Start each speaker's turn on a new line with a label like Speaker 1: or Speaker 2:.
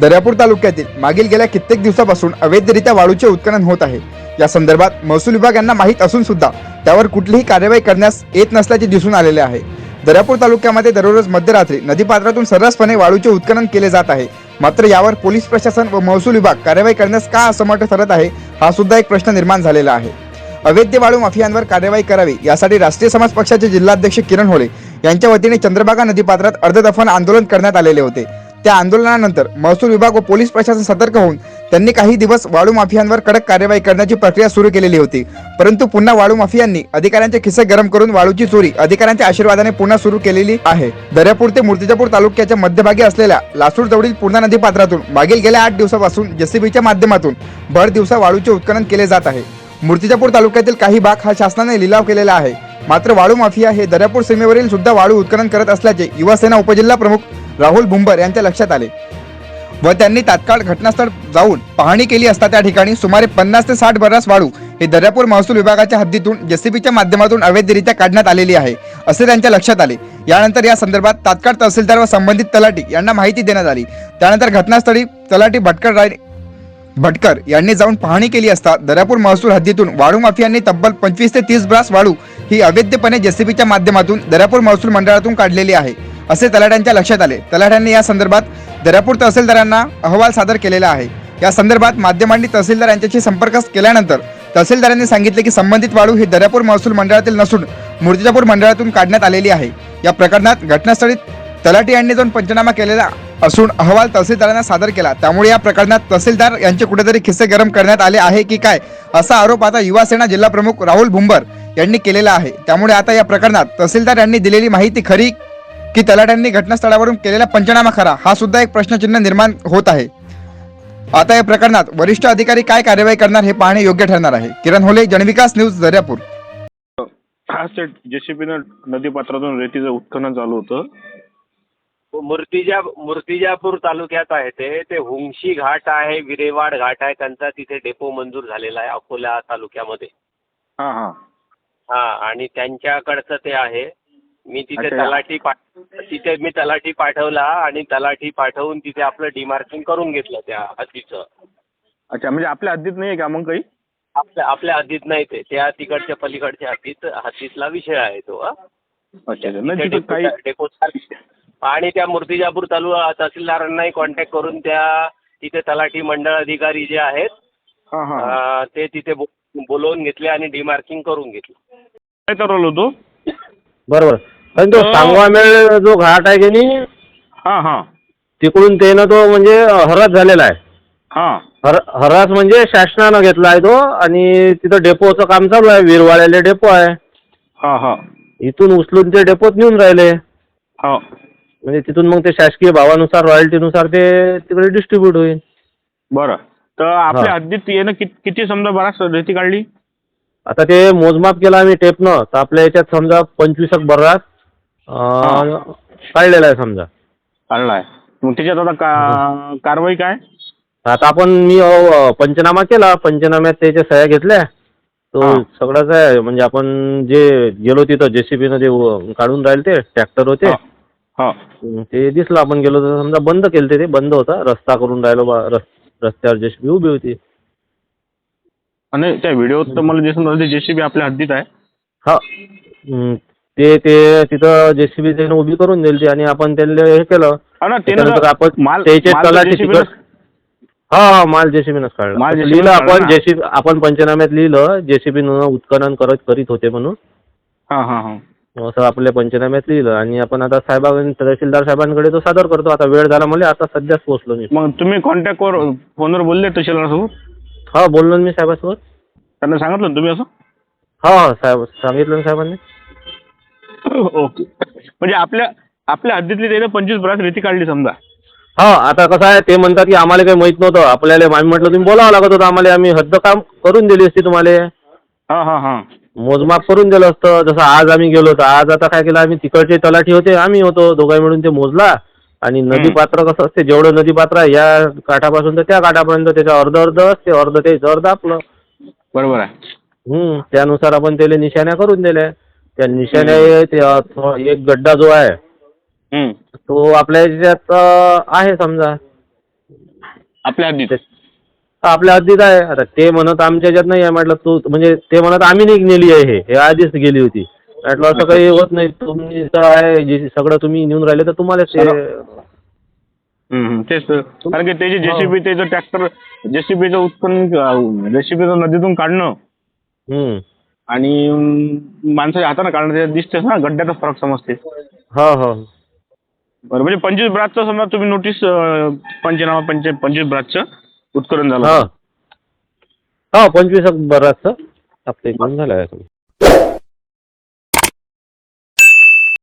Speaker 1: दर्यापूर तालुक्यातील मागील गेल्या कित्येक दिवसापासून अवैधरित्या वाळूचे उत्खनन होत आहे. या संदर्भात महसूल विभाग यांना माहीत असून सुद्धा त्यावर कुठलीही कार्यवाही करण्यास येत नसल्याचे दिसून आलेले आहे. दर्यापूर तालुक्यामध्ये दररोज मध्यरात्री नदीपात्रातून सर्रासपणे वाळूचे उत्खनन केले जात आहे. मात्र यावर पोलीस प्रशासन व महसूल विभाग कार्यवाही करण्यास का असमर्थ ठरत आहे हा सुद्धा एक प्रश्न निर्माण झालेला आहे. अवैध वाळू माफियांवर कार्यवाही करावी यासाठी राष्ट्रीय समाज पक्षाचे जिल्हाध्यक्ष किरण होळे यांच्या वतीने चंद्रभागा नदीपात्रात अर्धदफन आंदोलन करण्यात आलेले होते. त्या आंदोलनानंतर महसूल विभाग व पोलीस प्रशासन सतर्क होऊन त्यांनी काही दिवस वाळू माफियांवर कडक कार्यवाही करण्याची प्रक्रिया सुरू केलेली होती. परंतु पुन्हा वाळू माफियांनी अधिकाऱ्यांचे खिसे गरम करून वाळूची चोरी अधिकाऱ्यांच्या आशीर्वादाने पुन्हा सुरू केलेली आहे. दर्यापूर ते मूर्तिजापूर तालुक्याच्या मध्यभागी असलेल्या लासूर जवळील पूर्णा नदी पात्रातून मागील गेल्या आठ दिवसापासून जेसीबीच्या माध्यमातून भर दिवसा वाळूचे उत्खनन केले जात आहे. मूर्तिजापूर तालुक्यातील काही भाग हा शासनाने लिलाव केलेला आहे. मात्र वाळू माफिया हे दर्यापूर सीमेवरील सुद्धा वाळू उत्खनन करत असल्याचे युवासेना उपजिल्हा प्रमुख राहुल भुंबर यांच्या लक्षात आले. व त्यांनी तात्काळ घटनास्थळ जाऊन पाहणी केली असता त्या ठिकाणी सुमारे पन्नास ते साठ बरास वाळू हे दर्यापूर महसूल विभागाच्या हद्दीतून जेसीबीच्या माध्यमातून अवैधरित्या काढण्यात आलेली आहे असे त्यांच्या लक्षात आले. यानंतर या संदर्भात तात्काळ तहसीलदार व संबंधित तलाठी यांना माहिती देण्यात आली. त्यानंतर घटनास्थळी तलाठी भटकर राय भटकर यांनी जाऊन पाहणी केली असता दर्यापूर महसूल हद्दीतून वाळू माफियांनी तब्बल पंचवीस ते तीस ब्रास वाळू ही अवैधपणे जेसीबीच्या माध्यमातून दर्यापूर महसूल मंडळातून काढलेली आहे. असे तलाठ्यांच्या लक्षात आले. तलाठ्यांनी या संदर्भात दर्यापूर तहसीलदारांना अहवाल सादर केलेला आहे. या संदर्भात माध्यमांनी तहसीलदार यांच्याशी संपर्क केल्यानंतर तहसीलदारांनी सांगितले की संबंधित वाळू ही दर्यापूर महसूल मंडळातील नसून मूर्तिजापूर मंडळातून काढण्यात आलेली आहे. या प्रकरणात घटनास्थळी तलाठी यांनी जाऊन पंचनामा केलेला असून अहवाल तहसीलदारांना सादर केला. त्यामुळे या प्रकरणात तहसीलदार यांचे कुठेतरी खिस्से गरम करण्यात आले आहे की काय असा आरोप आता युवासेना जिल्हा प्रमुख राहुल भुंबर यांनी केलेला आहे. त्यामुळे आता या प्रकरणात तहसीलदार यांनी दिलेली माहिती खरी की तलाट्यांनी घटनास्थळावरून केलेला पंचनामा खरा हा सुद्धा एक प्रश्नचिन्ह निर्माण होत आहे. आता या प्रकरणात वरिष्ठ अधिकारी काय कार्यवाही करणार हे पाहणे योग्य ठरणार आहे. किरण होले जनविकास न्यूज दर्यापूर.
Speaker 2: हा सेट जेसीबीनं नदीपात्रातून रेतीचं उत्खनन चालू होतं.
Speaker 3: मूर्तिजा मूर्तिजापूर तालुक्यात आहे ते. ते हुंगशी घाट आहे विरेवाड घाट आहे. त्यांचा तिथे डेपो मंजूर झालेला आहे अकोला तालुक्यामध्ये.
Speaker 2: हां हां.
Speaker 3: हा आणि त्यांच्याकडचं ते आहे. मी तिथे. तलाठी पाठ तिथे मी तलाठी पाठवला आणि तलाठी पाठवून तिथे आपलं डिमार्किंग करून घेतलं त्या हद्दीचं.
Speaker 2: अच्छा म्हणजे आपल्या हद्दीत नाही आहे का मग काही?
Speaker 3: आपल्या आपल्या हद्दीत नाही ते. त्या तिकडच्या पलीकडच्या हद्दीत हद्दीतला विषय आहे तो हा.
Speaker 2: अच्छा अच्छा. नाही
Speaker 3: तिथे
Speaker 2: तिथं काही
Speaker 3: डेपो डेपो आणि त्या मूर्तिजापूर तालु तहसीलदारांनाही कॉन्टॅक्ट करून त्या तिथे तलाठी मंडळ अधिकारी जे आहेत
Speaker 2: हां हां.
Speaker 3: अं, ते तिथे बो- बोलवून घेतले आणि डिमार्किंग करून घेतलं.
Speaker 2: काय ठरवलं होतो?
Speaker 4: बरोबर. पण तो
Speaker 2: अं,
Speaker 4: सांगवामेळ जो घाट आहे की नाही
Speaker 2: हां हां.
Speaker 4: तिकडून त्यानं तो म्हणजे हरास झालेला आहे.
Speaker 2: हां.
Speaker 4: हर हरास म्हणजे शासनानं घेतला आहे तो आणि तिथं डेपोचं काम चालू आहे विरवाळ्याले डेपो आहे.
Speaker 2: हां हां.
Speaker 4: इथून उचलून ते डेपोत नेऊन राहिले.
Speaker 2: हो.
Speaker 4: म्हणजे तिथून मग ते शासकीय भावानुसार रॉयल्टीनुसार ते तिकडे डिस्ट्रीब्यूट होईल.
Speaker 2: बरं. तर आपल्या. हद्दीत येणं किती किती समजा बराच रेती काढली?
Speaker 4: आता ते मोजमाप केलं आम्ही टेपनं तर आपल्या याच्यात समजा पंचवीस बर्रास अं, काढलेला आहे समजा.
Speaker 2: काढला आहे मग त्याच्यात आता का कारवाई काय?
Speaker 4: आता आपण मी अ, पंचनामा केला. पंचनाम्यात त्याच्या सह्या घेतल्या. तो
Speaker 2: हा.
Speaker 4: सगळंच आहे. म्हणजे आपण जे गेलो तिथं जेसीबीनं ते व- काढून राहिले ते ट्रॅक्टर होते.
Speaker 2: हो.
Speaker 4: ते दिसलं. आपण गेलो तर समजा बंद केलं ते. बंद होता. रस्ता करून राहिलो बा रस- रस्त्यावर जेसीबी उभी होती.
Speaker 2: आणि त्या व्हिडिओत तर मला दिसून राहिलं जेसीबी आपल्या हद्दीत आहे.
Speaker 4: हा. हम्म. ते ते तिथं जेसीबी त्यानं उभी करून दिली आणि आपण त्यांना हे केलं.
Speaker 2: हा ना
Speaker 4: त्याच्यानंतर
Speaker 2: त्यानं
Speaker 4: आपण
Speaker 2: माल
Speaker 4: त्याचे
Speaker 2: माल तर
Speaker 4: तलाठी
Speaker 2: JCB
Speaker 4: तिकड हा हा माल जेसीबीनंच काढला.
Speaker 2: माल JCB
Speaker 4: लिहिलं
Speaker 2: नंच
Speaker 4: आपण
Speaker 2: ना.
Speaker 4: जेसीबी आपण पंचनाम्यात लिहिलं जेसीबीनं उत्खनन करत करीत होते म्हणून.
Speaker 2: हां हां हां.
Speaker 4: असं आपल्या पंचनाम्यात लिहिलं आणि आपण आता साहेबां तहसीलदार साहेबांकडे तो सादर करतो. आता वेळ झाला म्हणजे आता सध्याच पोहोचलो मी.
Speaker 2: मग तुम्ही कॉन्टॅक्टवर फोनवर बोलले तहसीलदारासोबत?
Speaker 4: हा बोललो ना मी साहेबासोबत.
Speaker 2: त्यांना सांगितलं ना तुम्ही असं?
Speaker 4: हा हा साहेब सांगितलं ना साहेबांनी.
Speaker 2: ओके. म्हणजे आपल्या आपल्या हद्दीतली त्यानं पंचवीस बराच रेती काढली समजा.
Speaker 4: हा आता कसं आहे ते म्हणतात की आम्हाला काही माहीत नव्हतं. आपल्याला आम्ही म्हटलं तुम्ही बोलावं लागत होतं आम्हाला. आम्ही हद्द काम करून दिली असती तुम्हाला.
Speaker 2: हां हां हां.
Speaker 4: मोजमाप करून दिलं असतं. जसं आज आम्ही गेलो होतो. आज आता काय केलं आम्ही तिकडचे तलाठी होते आम्ही होतो. दोघांनी मिळून ते मोजला. आणि नदी पात्र कसं असते जेवढं नदी पात्र आहे या काठापासून तर त्या काठापर्यंत त्याचं अर्ध अर्ध असते. अर्ध त्याचं अर्ध आपलं.
Speaker 2: बरोबर आहे.
Speaker 4: हम्म त्यानुसार आपण त्याला निशाण्या करून दिल्या. त्या निशाण्या ते एक गड्डा जो आहे
Speaker 2: हम्म.
Speaker 4: तो आपल्या याच्यात अ, आहे समजा.
Speaker 2: आपल्या हद्दीत.
Speaker 4: आपल्या हद्दीत आहे. आता ते म्हणत आमच्या ह्याच्यात नाही आहे. म्हटलं तू म्हणजे ते म्हणत आम्ही नाही नेली आहे हे. हे आधीच गेली होती. म्हटलं असं काही होत नाही. तुम्ही तर आहे जे सगळं तुम्ही नेऊन राहिले तर तुम्हाला ते
Speaker 2: हम्म, हम्म, तेच तर. कारण की त्याचे जेसीबी त्याचं ट्रॅक्टर जेसीबीचं उत्पन्न जेसीबीचं नदीतून काढणं
Speaker 4: हम्म.
Speaker 2: आणि माणसाच्या हाताने काढणं त्याच्यात दिसतेच ना गड्ड्याचा फरक समजते.
Speaker 4: हो हो.
Speaker 2: बरं म्हणजे पंचवीस ब्रासचं समजा तुम्ही नोटीस पंचनामा पंच पंचवीस ब्रासचं उत्खनन झालं.
Speaker 4: हो. हो पंचवीस बराचसं आपल्या इकडून झालं आहे